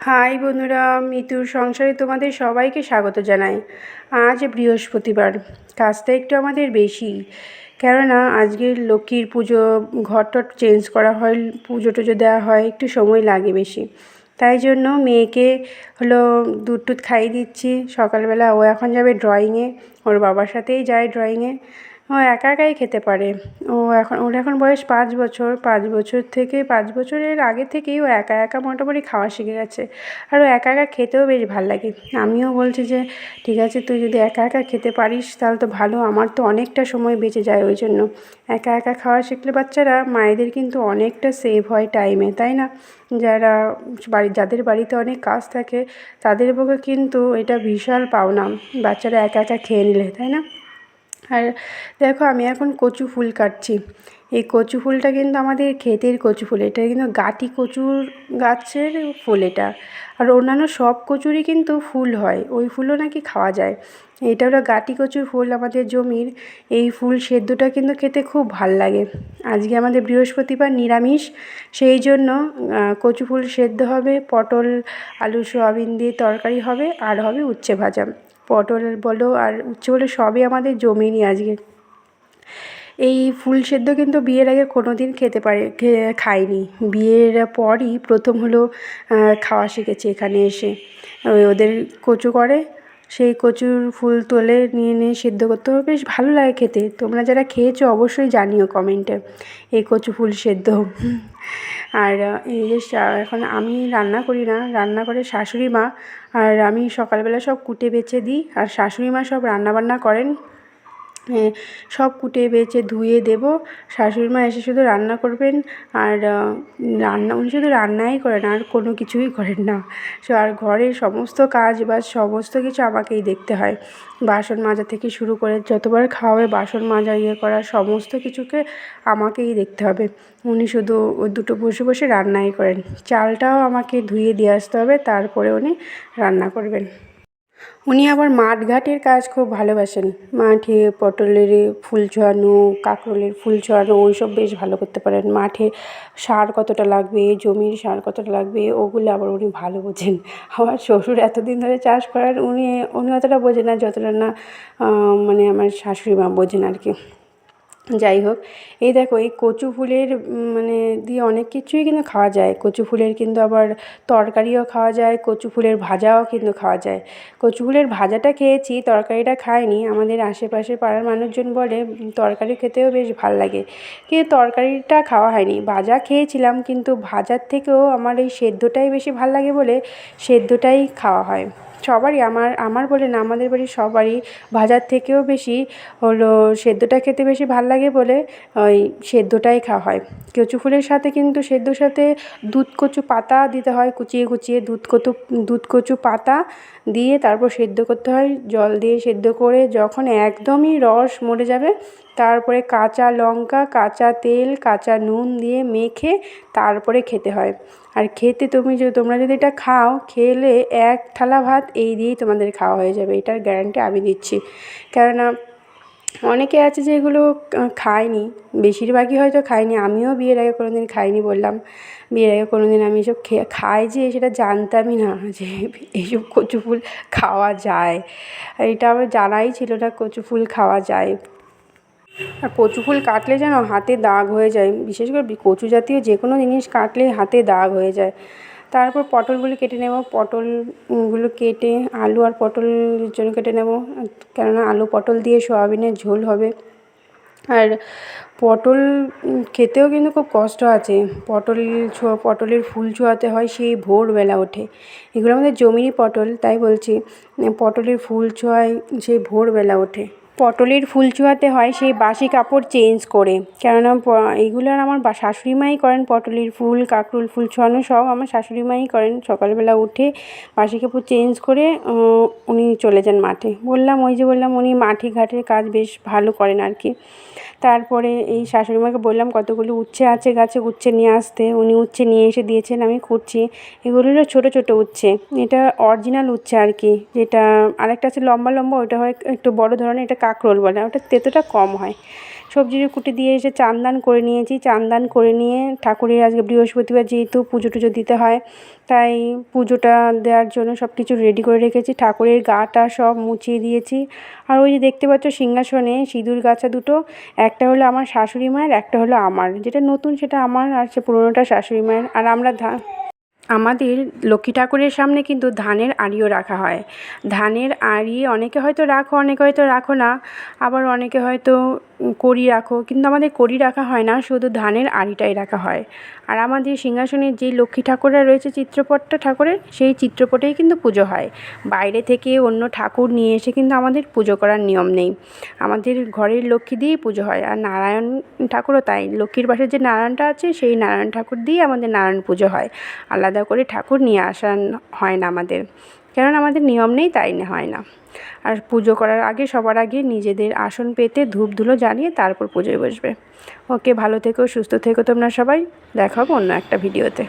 High বন্ধুরা, মিতুর সংসারে তোমাদের সবাইকে স্বাগত জানাই। আজ বৃহস্পতিবার, কাজটা একটু আমাদের বেশি। কেননা আজকের লক্ষ্মীর পুজো টর চেঞ্জ করা হয়, পুজো টুজো দেওয়া হয়, একটু সময় লাগে বেশি। তাই জন্য মেয়েকে হলো দুধ টুধ খাইয়ে দিচ্ছি। সকালবেলা ও এখন যাবে ড্রয়িংয়ে ওর বাবার সাথেই যায় ড্রয়িংয়ে ও একা একাই খেতে পারে। ও এখন, ওর এখন বয়স পাঁচ বছর পাঁচ বছর থেকে, পাঁচ বছরের আগে থেকেই ও একা একা মোটামুটি খাওয়া শিখে গেছে। আর ও একা একা খেতেও বেশ ভালো লাগে। আমিও বলছি যে, ঠিক আছে, তুই যদি একা একা খেতে পারিস, তাহলে তো ভালো। আমার তো অনেকটা সময় বেঁচে যায় ওই জন্য। একা একা খাওয়া শিখলে বাচ্চারা, মায়েদের কিন্তু অনেকটা সেভ হয় টাইমে তাই না? যারা, বাড়ি, যাদের বাড়িতে অনেক কাজ থাকে, তাদের পক্ষে কিন্তু এটা বিশাল পাওনা। বাচ্চারা একা একা খেয়ে নিলে, তাই না? আর দেখো আমি এখন কচু ফুল কাটছি। এই কচু ফুলটা কিন্তু আমাদের ক্ষেতের কচু ফুল, এটা কিন্তু গাটি কচুর গাছের ফুল এটা। আর অন্যান্য সব কচুরই কিন্তু ফুল হয়, ওই ফুলও নাকি খাওয়া যায়। এটা হলো গাটি কচুর ফুল আমাদের জমির, এই ফুল সেদ্ধটা কিন্তু খেতে খুব ভালো লাগে। আজকে আমাদের বৃহস্পতিবার নিরামিষ, সেই জন্য কচু ফুল সেদ্ধ হবে, পটল, আলু, সোয়াবিন দিয়ে তরকারি হবে, আর হবে উচ্ছে ভাজা। পটল বলো আর উচ্ছে বলো সবই আমাদের জমেনি আজকে। এই ফুল সেদ্ধ কিন্তু বিয়ের আগে কোনো দিন খেতে পারে খাইনি। বিয়ের পরই প্রথম হলো খাওয়া শিখেছি এখানে এসে। ওদের কচু করে, সেই কচুর ফুল তোলে নিয়ে নিয়ে সেদ্ধ করতে হবে। বেশ ভালো লাগে খেতে। তোমরা যারা খেয়েছো অবশ্যই জানিও কমেন্টে এই কচু ফুল সেদ্ধ। আর এই যে এখন আমি রান্না করি না, রান্না করে শাশুড়ি মা আর আমি সকালবেলা সব কুটে বেছে দিই আর শাশুড়ি মা সব রান্নাবান্না করেন। সব কুটে বেছে ধুয়ে দেবো। শাশুড়ি মা এসে শুধু রান্না করবেন আর রান্না, উনি শুধু রান্নাই করেন, আর কোনো কিছুই করেন না। আর ঘরের সমস্ত কাজ বা সমস্ত কিছু আমাকেই দেখতে হয়। বাসন মাজা থেকে শুরু করে যতবার খাওয়াবে বাসন মাজা ইয়ে করা, সমস্ত কিছুকে আমাকেই দেখতে হবে। উনি শুধু দুটো বসে বসে রান্নাই করেন। চালটাও আমাকে ধুয়ে দিয়ে আসতে হবে, তারপরে উনি রান্না করবেন। উনি আবার মাঠ ঘাটের কাজ খুব ভালোবাসেন। মাঠে পটলের ফুল ছোঁয়ানো কাঁকরোলের ফুল ছড়ানো ওই সব বেশ ভালো করতে পারেন। মাঠে সার কতটা লাগবে, জমির সার কতটা লাগবে, ওগুলো আবার উনি ভালো বোঝেন। আমার শ্বশুর এতদিন ধরে চাষ করার উনি উনি অতটা বোঝেন না, যতটা না মানে আমার শাশুড়ি মা বোঝেন আর কি। যাই হোক, এই দেখো, এই কচু ফুলের মানে দিয়ে অনেক কিছুই কিন্তু খাওয়া যায়। কচু ফুলের কিন্তু আবার তরকারিও খাওয়া যায়, কচু ফুলের ভাজাও কিন্তু খাওয়া যায়। কচু ফুলের ভাজাটা খেয়েছি, তরকারিটা খাইনি। আমাদের আশেপাশে পাড়ার মানুষজন বলে তরকারি খেতেও বেশ ভালো লাগে। কিন্তু তরকারিটা খাওয়া হয়নি। ভাজা খেয়েছিলাম, কিন্তু ভাজার থেকেও আমার এই সেদ্ধটাই বেশি ভালো লাগে বলে সেদ্ধটাই খাওয়া হয়। সবারই আমার আমার বলে না, আমাদের বাড়ির সবারই ভাজার থেকেও বেশি হলো সেদ্ধটা খেতে বেশি ভালো লাগে বলে ওই সেদ্ধটাই খাওয়া হয়। কচু ফুলের সাথে কিন্তু সেদ্ধর সাথে দুধ কচু পাতা দিতে হয়, কুচিয়ে কুচিয়ে দুধ কচু দুধ কচু পাতা দিয়ে তারপর সেদ্ধ করতে হয়। জল দিয়ে সেদ্ধ করে যখন একদমই রস মরে যাবে তারপরে কাঁচা লঙ্কা, কাঁচা তেল, কাঁচা নুন দিয়ে মেখে তারপরে খেতে হয়। আর খেতে তুমি যদি, তোমরা যদি এটা খাও, খেলে এক থালা ভাত এই দিয়েই তোমাদের খাওয়া হয়ে যাবে। এটার গ্যারান্টি আমি দিচ্ছি। কেননা অনেকে আছে যে এগুলো খায়নি। বেশিরভাগই হয়তো খায়নি। আমিও বিয়ের আগে কোনো দিন খাইনি বললাম। বিয়ের আগে কোনো দিন আমি এসব খেয়ে খাই যে সেটা জানতামই না যে এইসব কচু ফুল খাওয়া যায়। এটা আমার জানাই ছিল না কচু ফুল খাওয়া যায়। আর কচু ফুল কাটলে যেন হাতে দাগ হয়ে যায়, বিশেষ করে কচু জাতীয় যে কোনো জিনিস কাটলেই হাতে দাগ হয়ে যায়। তারপর পটলগুলো কেটে নেব, পটলগুলো কেটে আলু আর পটলের জন্য কেটে নেব, কেননা আলু পটল দিয়ে সোয়াবিনের ঝোল হবে। আর পটল খেতেও কিন্তু খুব কষ্ট আছে, পটল ছোঁয়া, পটলের ফুল ছোঁয়াতে হয়, সেই ভোরবেলা ওঠে। এগুলো আমাদের জমিরই পটল, তাই বলছি, পটলের ফুল ছোঁয়ায় সেই ভোরবেলা ওঠে। পটলের ফুল চুয়াতে হয়, সেই বাসি কাপড় চেঞ্জ করে। কেননা এইগুলো আমার শাশুড়ি মাই করেন পটলের ফুল, কাঁকরোল ফুল ছোঁয়ানো সব আমার শাশুড়ি মাই করেন। সকালবেলা উঠে বাসি কাপড় চেঞ্জ করে উনি চলে যান মাঠে। বললাম, ওই যে বললাম, উনি মাঠে ঘাটের কাজ বেশ ভালো করেন আর কি। তারপরে এই শাশুড়ি মাকে বললাম, কতগুলো উচ্ছে আছে গাছে, উচ্ছে নিয়ে আসতে। উনি উচ্ছে নিয়ে এসে দিয়েছেন, আমি কুটছি এগুলো হলো ছোটো ছোটো উচ্ছে। এটা অরিজিনাল উচ্ছে আর কি। যেটা আরেকটা আছে লম্বা লম্বা ওইটা হয় একটু বড় ধরনের, এটা কাঁকরোল বলে, ওটা তেতোটা কম হয়। সবজি কুটি দিয়ে এসে চান্দান করে নিয়েছি, চান্দান করে নিয়ে ঠাকুরের আজকে বৃহস্পতিবার যেহেতু পুজো টুজো দিতে হয়, তাই পুজোটা দেওয়ার জন্য সব কিছু রেডি করে রেখেছি, ঠাকুরের গাটা সব মুছিয়ে দিয়েছি। আর ওই যে দেখতে পাচ্ছ সিংহাসনে সিঁদুর গাছা দুটো, একটা হলো আমার শাশুড়ি মায়ের, একটা হলো আমার। যেটা নতুন সেটা আমার আর সে পুরোনোটা শাশুড়ি মায়ের। আর আমরা ধা আমাদের লক্ষ্মী ঠাকুরের সামনে কিন্তু ধানের আড়িও রাখা হয়। ধানের আড়ি অনেকে হয়তো রাখো, অনেকে হয়তো রাখো না। আবার অনেকে হয়তো কড়ি রাখো। কিন্তু আমাদের করি রাখা হয় না, শুধু ধানের আড়িটাই রাখা হয়। আর আমাদের সিংহাসনের যেই লক্ষ্মী ঠাকুররা রয়েছে, চিত্রপটটা ঠাকুরের, সেই চিত্রপটেই কিন্তু পুজো হয়। বাইরে থেকে অন্য ঠাকুর নিয়ে এসে কিন্তু আমাদের পুজো করার নিয়ম নেই। আমাদের ঘরের লক্ষ্মী দিয়েই পুজো হয়, আর নারায়ণ ঠাকুরও তাই। লক্ষ্মীর পাশে যে নারায়ণটা আছে, সেই নারায়ণ ঠাকুর দিয়ে আমাদের নারায়ণ পুজো হয়। আলাদা করে ঠাকুর নিয়ে আসা হয় না আমাদের। কেননা আমাদের নিয়ম নেই, তাই হয় না। আর পুজো করার আগে, সবার আগে নিজেদের আসন পেতে ধূপ ধুলো জানিয়ে তারপর পুজোয় বসবে। ওকে, ভালো থেকো, সুস্থ থেকো তোমরা সবাই। দেখাবো অন্য একটা ভিডিওতে।